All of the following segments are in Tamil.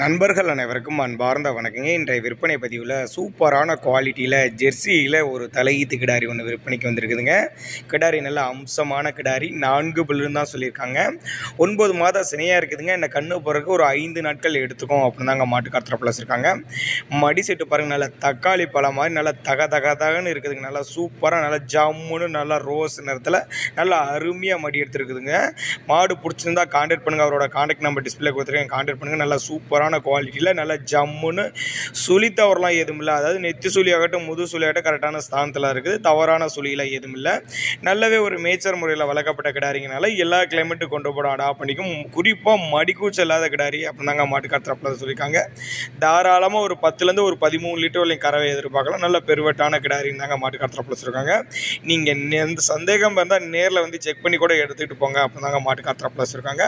நண்பர்கள் அனைவருக்கும் அன்பார்ந்த வணக்கங்க. இன்றைய விற்பனை பதிவில் சூப்பரான குவாலிட்டியில் ஜெர்சியில் ஒரு தலையீத்து கிடாரி ஒன்று விற்பனைக்கு வந்திருக்குதுங்க. கிடாரி நல்ல அம்சமான கிடாரி நான்கு பில்லுன்னு தான் சொல்லியிருக்காங்க. ஒன்பது மாதம் சினையாக இருக்குதுங்க. இந்த கண்ணு போகிறதுக்கு ஒரு ஐந்து நாட்கள் எடுத்துக்கும் அப்படின்னு தாங்க மாட்டுக்கார் தரப்பில் வச்சுருக்காங்க. மடி செட்டு பாருங்கள் நல்ல தக்காளி பழம் மாதிரி நல்லா தக தக தகன்னு இருக்குதுங்க. நல்லா சூப்பராக நல்லா ஜம்முன்னு நல்லா ரோஸ் நிறத்தில் நல்லா அருமையாக மடி எடுத்துருக்குதுங்க. மாடு பிடிச்சிருந்தா கான்டாக்ட் பண்ணுங்கள் அவரோட கான்டாக்ட் நம்பர் டிஸ்பிளே கொடுத்துருக்கேன். கான்டாக்ட் பண்ணுங்கள் நல்லா சூப்பராக சூப்பரான குவாலிட்டியில் நல்லா ஜம்முன்னு சுழி தவறலாம் எதுவும் இல்லை அதாவது நெத்தி சுழி ஆகட்டும் முது சுழி ஆகட்டும் கரெக்டான ஸ்தானத்தில் இருக்குது. தவறான சுழியில் எதுவும் இல்லை நல்லாவே ஒரு மேச்சர் முறையில் வளர்க்கப்பட்ட கிடாரிங்கனால எல்லா கிளைமேட்டு கொண்டு போட அடாப்ட் பண்ணிக்கும். குறிப்பாக மடிக்கூச்சல் இல்லாத கிடாரி அப்படின்னு தாங்க மாட்டுக்கார் தரப்பில் சொல்லியிருக்காங்க. தாராளமாக ஒரு பத்துலேருந்து ஒரு பதிமூணு லிட்டர் வரையும் கறவை எதிர்பார்க்கலாம். நல்ல பெருவட்டான கிடாரின்னு தாங்க மாட்டுக்கார் தரப்பில் சொல்லியிருக்காங்க நீங்கள் எந்த சந்தேகம் இருந்தால் நேரில் வந்து செக் பண்ணி கூட எடுத்துகிட்டு போங்க அப்படின்னு தாங்க மாட்டுக்கார் தரப்பில் வச்சுருக்காங்க.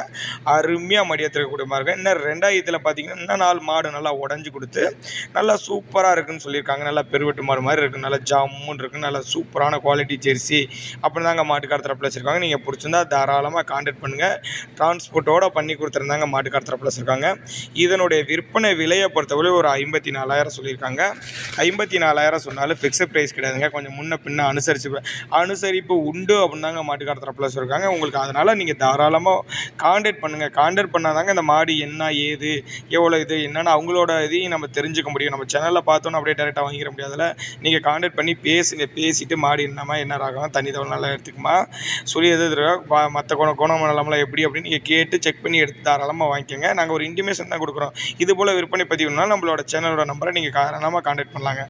அருமையாக மடியத்திருக்கக்கூடிய மாதிரி இருக்கும் இன்னும் ரெண்டாயிரத்தில் பார்த்தீங்கன்னா இன்னும் நாலு மாடு நல்லா உடஞ்சி கொடுத்து நல்லா சூப்பராக இருக்குன்னு சொல்லியிருக்காங்க. நல்லா பெருவெட்டு மாடு மாதிரி இருக்குது நல்லா ஜம்முன்னு இருக்குது நல்லா சூப்பரான குவாலிட்டி ஜெர்சி அப்படின்னு தாங்க மாட்டுக்கார தரப்பில் வச்சுருக்காங்க. நீங்கள் பிடிச்சிருந்தா தாராளமாக கான்டாக்ட் பண்ணுங்கள் டிரான்ஸ்போர்ட்டோட பண்ணி கொடுத்துருந்தாங்க மாட்டுக்கார தரப்பில் வச்சுருக்காங்க. இதனுடைய விற்பனை விலையை பொறுத்தவரை ஒரு ஐம்பத்தி நாலாயிரம் சொல்லியிருக்காங்க. ஐம்பத்தி நாலாயிரம் சொன்னாலும் ஃபிக்ஸட் ப்ரைஸ் கிடையாதுங்க. கொஞ்சம் முன்ன பின்ன அனுசரித்து அனுசரிப்பு உண்டு அப்படின்னு தாங்க மாட்டுக்கார தரப்பில் வச்சுருக்காங்க. உங்களுக்கு அதனால் நீங்கள் தாராளமாக கான்டாக்ட் பண்ணுங்கள் கான்டாக்ட் பண்ணால் தாங்க இந்த மாடு என்ன ஏது எவ்வளோ இது என்னென்னு அவங்களோட இதையும் நம்ம தெரிஞ்சுக்க முடியும். நம்ம சேனலில் பார்த்தோன்னு அப்படியே டேரெக்டாக வாங்கிட முடியாதுல நீங்கள் காண்டக்ட் பண்ணி பேசுங்க பேசிட்டு மாடி என்னமா என்ன ராகம் தண்ணி தவள் நல்லா எடுத்துக்குமா சொல்லி எது இருக்கா மற்ற குண குணம் நலமெல்லாம் எப்படி அப்படின்னு நீங்கள் கேட்டு செக் பண்ணி எடுத்து தாராளமாக வாங்கிக்கோங்க. நாங்கள் ஒரு இன்டிமேஷன் தான் கொடுக்குறோம். இது போல் விற்பனை பதிவுனால் நம்மளோட சேனலோட நம்பரை நீங்கள் காரணமாக காண்டாக்ட் பண்ணலாங்க.